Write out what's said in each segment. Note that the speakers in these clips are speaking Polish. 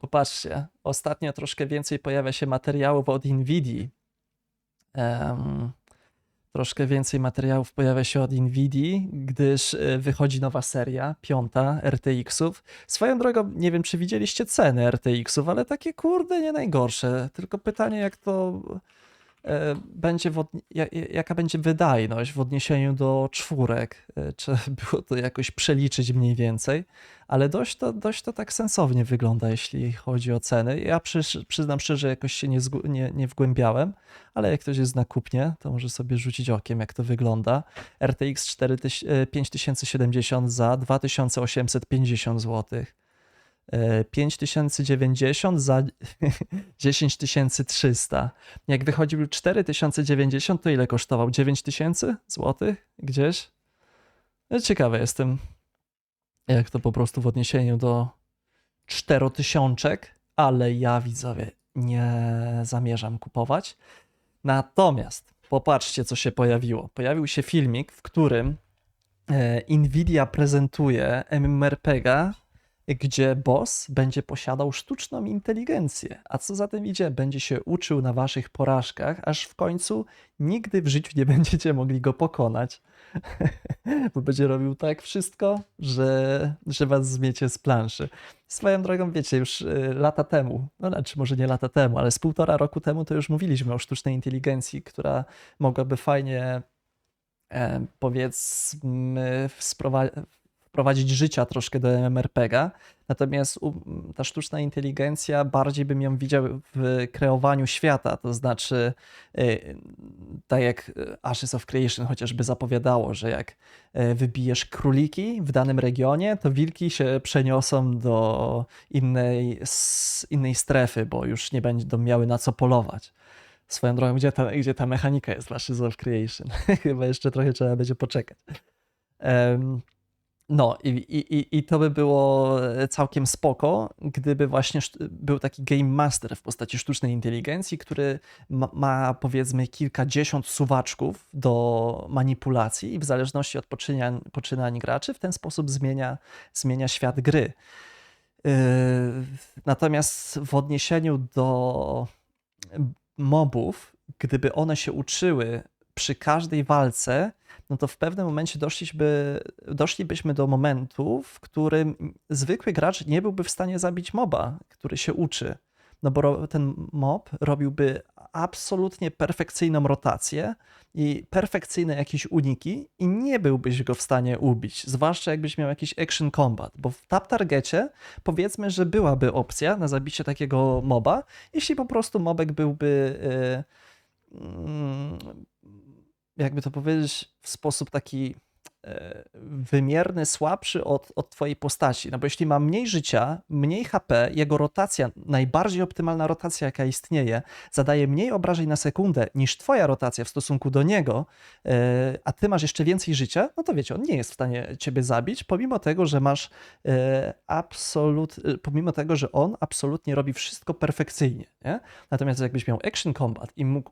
Popatrzcie, ostatnio troszkę więcej pojawia się materiałów od Nvidii. Em, troszkę więcej materiałów pojawia się od Nvidii, gdyż e, wychodzi nowa seria, piąta RTX-ów. Swoją drogą, nie wiem czy widzieliście ceny RTX-ów, ale takie kurde nie najgorsze. Tylko pytanie, jak to będzie, w jaka będzie wydajność w odniesieniu do czwórek. E, Trzeba było to jakoś przeliczyć mniej więcej, ale dość to, dość to tak sensownie wygląda, jeśli chodzi o ceny. Ja przysz, przyznam szczerze, jakoś się nie, nie, nie wgłębiałem, ale jak ktoś jest na kupnie, to może sobie rzucić okiem, jak to wygląda. RTX 4000 e, 5070 za 2850 zł. 5090 za 10300. Jak wychodził 4090, to ile kosztował? 9000 zł? Gdzieś? No, Ciekawy jestem, jak to po prostu w odniesieniu do 4000, ale ja widzowie nie zamierzam kupować. Natomiast popatrzcie, co się pojawiło. Pojawił się filmik, w którym e, Nvidia prezentuje MMORPG'a, gdzie boss będzie posiadał sztuczną inteligencję, a co za tym idzie, będzie się uczył na waszych porażkach, aż w końcu nigdy w życiu nie będziecie mogli go pokonać. Bo będzie robił tak wszystko, że, że was zmiecie z planszy. Swoją drogą, wiecie, już y, lata temu, no znaczy może nie lata temu, ale z półtora roku temu to już mówiliśmy o sztucznej inteligencji, która mogłaby fajnie, e, powiedzmy, wprowadzić życia troszkę do MMORPG'a. Natomiast ta sztuczna inteligencja bardziej bym ją widział w kreowaniu świata, to znaczy y, tak jak Ashes of Creation chociażby zapowiadało, że jak y, wybijesz króliki w danym regionie, to wilki się przeniosą do innej, innej strefy, bo już nie będą miały na co polować. Swoją drogą, gdzie ta, gdzie ta mechanika jest w Ashes of Creation? Chyba jeszcze trochę trzeba będzie poczekać. Em, no i, i, i- to by było całkiem spoko, gdyby właśnie był taki game master w postaci sztucznej inteligencji, który ma, ma powiedzmy kilkadziesiąt suwaczków do manipulacji i w zależności od poczynań, poczynań graczy w ten sposób zmienia, zmienia świat gry. Yy, Natomiast w odniesieniu do mobów, gdyby one się uczyły przy każdej walce, no to w pewnym momencie doszliśmy, doszlibyśmy do momentu, w którym zwykły gracz nie byłby w stanie zabić moba, który się uczy. No bo ten mob robiłby absolutnie perfekcyjną rotację i perfekcyjne jakieś uniki i nie byłbyś go w stanie ubić, zwłaszcza jakbyś miał jakiś action combat, bo w tap targecie powiedzmy, że byłaby opcja na zabicie takiego moba, jeśli po prostu mobek byłby y, mm, jakby to powiedzieć, w sposób taki e, wymierny, słabszy od, od twojej postaci. No bo jeśli ma mniej życia, mniej HP, jego rotacja, najbardziej optymalna rotacja, jaka istnieje, zadaje mniej obrażeń na sekundę niż twoja rotacja w stosunku do niego, e, a ty masz jeszcze więcej życia, no to wiecie, on nie jest w stanie ciebie zabić, pomimo tego, że masz e, absolut, pomimo tego, że on absolutnie robi wszystko perfekcyjnie, nie? Natomiast jakbyś miał action combat i mógł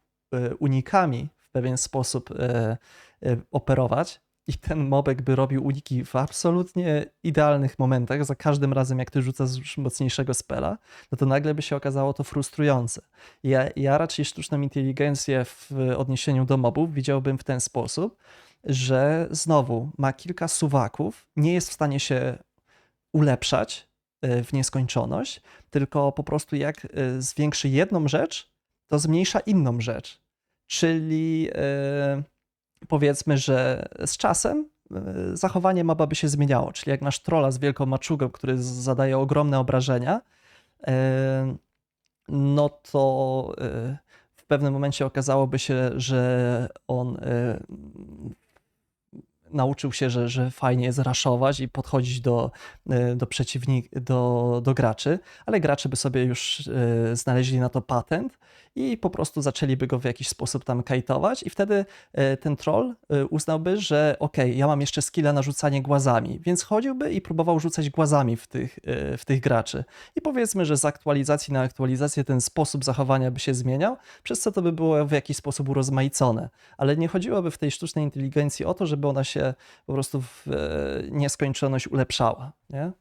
unikami w pewien sposób e, e, operować i ten mobek by robił uniki w absolutnie idealnych momentach, za każdym razem jak ty rzucasz mocniejszego spela, no to nagle by się okazało to frustrujące. Ja, ja raczej sztuczną inteligencję w odniesieniu do mobów widziałbym w ten sposób, że znowu ma kilka suwaków, nie jest w stanie się ulepszać e, w nieskończoność, tylko po prostu jak zwiększy jedną rzecz, to zmniejsza inną rzecz. Czyli e, powiedzmy, że z czasem e, zachowanie moba by się zmieniało. Czyli jak masz trolla z wielką maczugą, który zadaje ogromne obrażenia, e, no to w pewnym momencie okazałoby się, że on nauczył się, że, że fajnie jest raszować i podchodzić do, e, do przeciwnik, do, do graczy, ale gracze by sobie już e, znaleźli na to patent i po prostu zaczęliby go w jakiś sposób tam kajtować i wtedy e, ten troll uznałby, że okej, ja mam jeszcze skilla na rzucanie głazami, więc chodziłby i próbował rzucać głazami w tych, w tych graczy. I powiedzmy, że z aktualizacji na aktualizację ten sposób zachowania by się zmieniał, przez co to by było w jakiś sposób urozmaicone. Ale nie chodziłoby w tej sztucznej inteligencji o to, żeby ona się po prostu w e, nieskończoność ulepszała. Nie?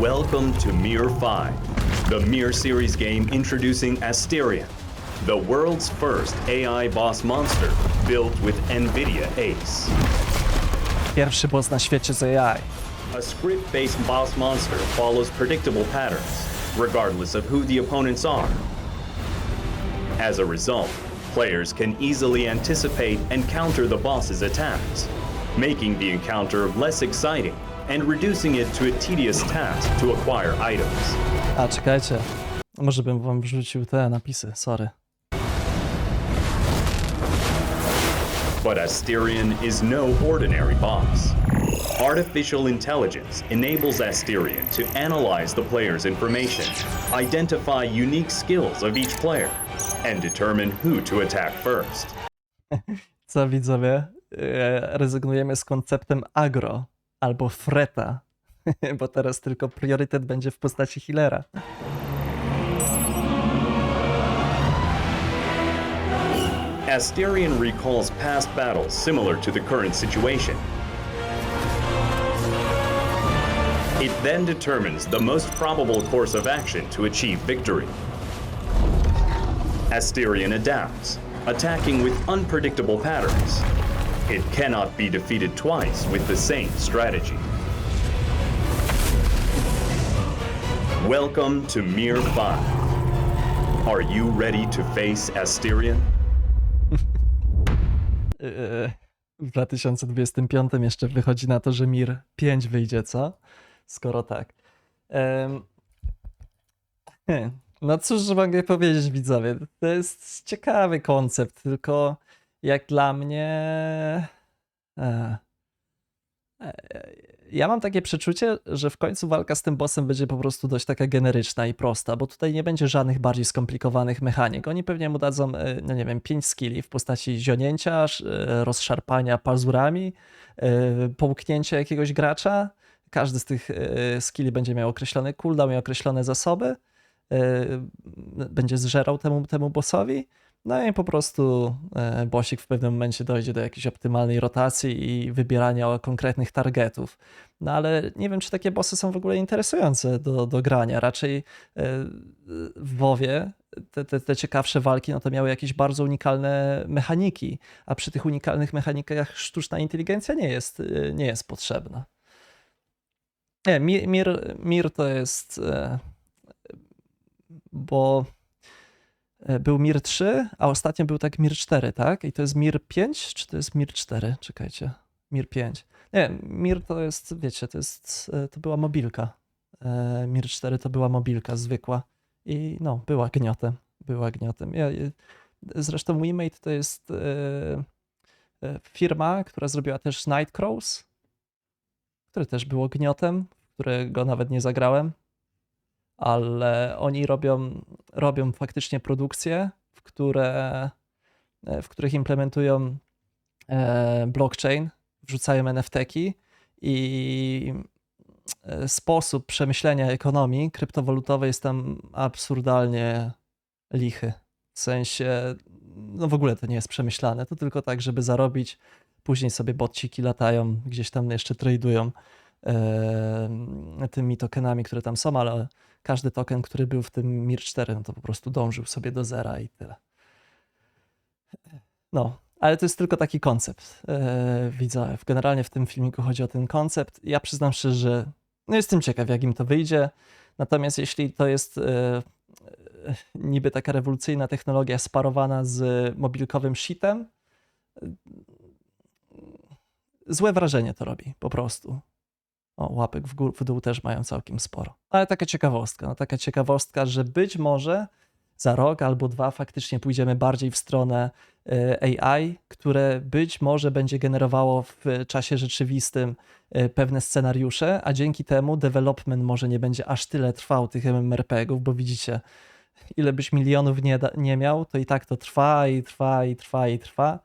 Welcome to Mir 5, the Mir series game introducing Asterion, the world's first AI boss monster built with NVIDIA ACE. Pierwszy boss na świecie z AI. A script based boss monster follows predictable patterns, regardless of who the opponents are. As a result, players can easily anticipate and counter the boss's attacks, making the encounter less exciting and reducing it to a tedious task to acquire items. A, czekajcie. Może bym wam wrzucił te napisy, sorry. But Asterion is no ordinary boss. Artificial intelligence enables Asterion to analyze the player's information, identify unique skills of each player, and determine who to attack first. Co widzowie? Rezygnujemy z konceptem agro albo freta, bo teraz tylko priorytet będzie w postaci healera. Asterion recalls past battles similar to the current situation. It then determines the most probable course of action to achieve victory. Asterion adapts, attacking with unpredictable patterns. It cannot be defeated twice with the same strategy. Welcome to Mir 5. Are you ready to face Asterion? E, W 2025 jeszcze wychodzi na to, że Mir 5 wyjdzie, co? Skoro tak. Hmm, No cóż mogę powiedzieć widzowie, to jest ciekawy koncept, tylko jak dla mnie... e, e, Ja mam takie przeczucie, że w końcu walka z tym bossem będzie po prostu dość taka generyczna i prosta, bo tutaj nie będzie żadnych bardziej skomplikowanych mechanik. Oni pewnie mu dadzą, e, no nie wiem, pięć skilli w postaci zionięcia, sz- rozszarpania pazurami, połknięcia jakiegoś gracza. Każdy z tych skilli będzie miał określony cooldown i określone zasoby. E, Będzie zżerał temu, temu bossowi. No i po prostu e, bossik w pewnym momencie dojdzie do jakiejś optymalnej rotacji i wybierania konkretnych targetów. No ale nie wiem, czy takie bossy są w ogóle interesujące do, do grania. Raczej e, w WoWie te, te, te ciekawsze walki no to miały jakieś bardzo unikalne mechaniki, a przy tych unikalnych mechanikach sztuczna inteligencja nie jest, e, nie jest potrzebna. Nie, Mir, Mir, Mir to jest... Bo e, był Mir 3, a ostatnio był tak Mir 4, tak? I to jest Mir 5, czy to jest Mir 4? Czekajcie. Mir 5. Nie, Mir to jest, wiecie, to jest, e, to była mobilka. E, Mir 4 to była mobilka zwykła. I no, była gniotem. Była gniotem. Ja, zresztą WeMate to jest firma, która zrobiła też Nightcrows, które też było gniotem, którego nawet nie zagrałem ale oni robią, robią faktycznie produkcje, w, które, w których implementują e, blockchain, wrzucają NFT-ki i e, sposób przemyślenia ekonomii kryptowalutowej jest tam absurdalnie lichy. W sensie, no w ogóle to nie jest przemyślane, to tylko tak, żeby zarobić, później sobie botciki latają, gdzieś tam jeszcze tradują. e, tymi tokenami, które tam są, ale każdy token, który był w tym Mir 4, no to po prostu dążył sobie do zera i tyle. No, ale to jest tylko taki koncept. Yy, widzę, generalnie w tym filmiku chodzi o ten koncept. Ja przyznam szczerze, że no jestem ciekaw, jak im to wyjdzie. Natomiast jeśli to jest yy, niby taka rewolucyjna technologia sparowana z mobilkowym shitem, yy, złe wrażenie to robi, po prostu. O, łapek w, gó- w dół też mają całkiem sporo. Ale taka ciekawostka, no taka ciekawostka, że być może za rok albo dwa faktycznie pójdziemy bardziej w stronę e, AI, które być może będzie generowało w czasie rzeczywistym e, pewne scenariusze, a dzięki temu development może nie będzie aż tyle trwał tych MMORPG-ów, bo widzicie, ile byś milionów nie, da, nie miał, to i tak to trwa i trwa i trwa i trwa.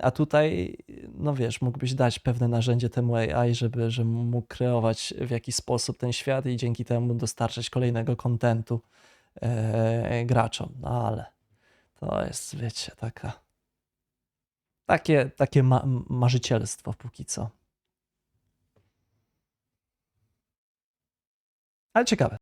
A tutaj, no wiesz, mógłbyś dać pewne narzędzie temu AI, żeby, żeby mógł kreować w jakiś sposób ten świat i dzięki temu dostarczać kolejnego kontentu e, graczom. No ale to jest, wiecie, taka. Takie, takie ma, marzycielstwo póki co. ale ciekawe.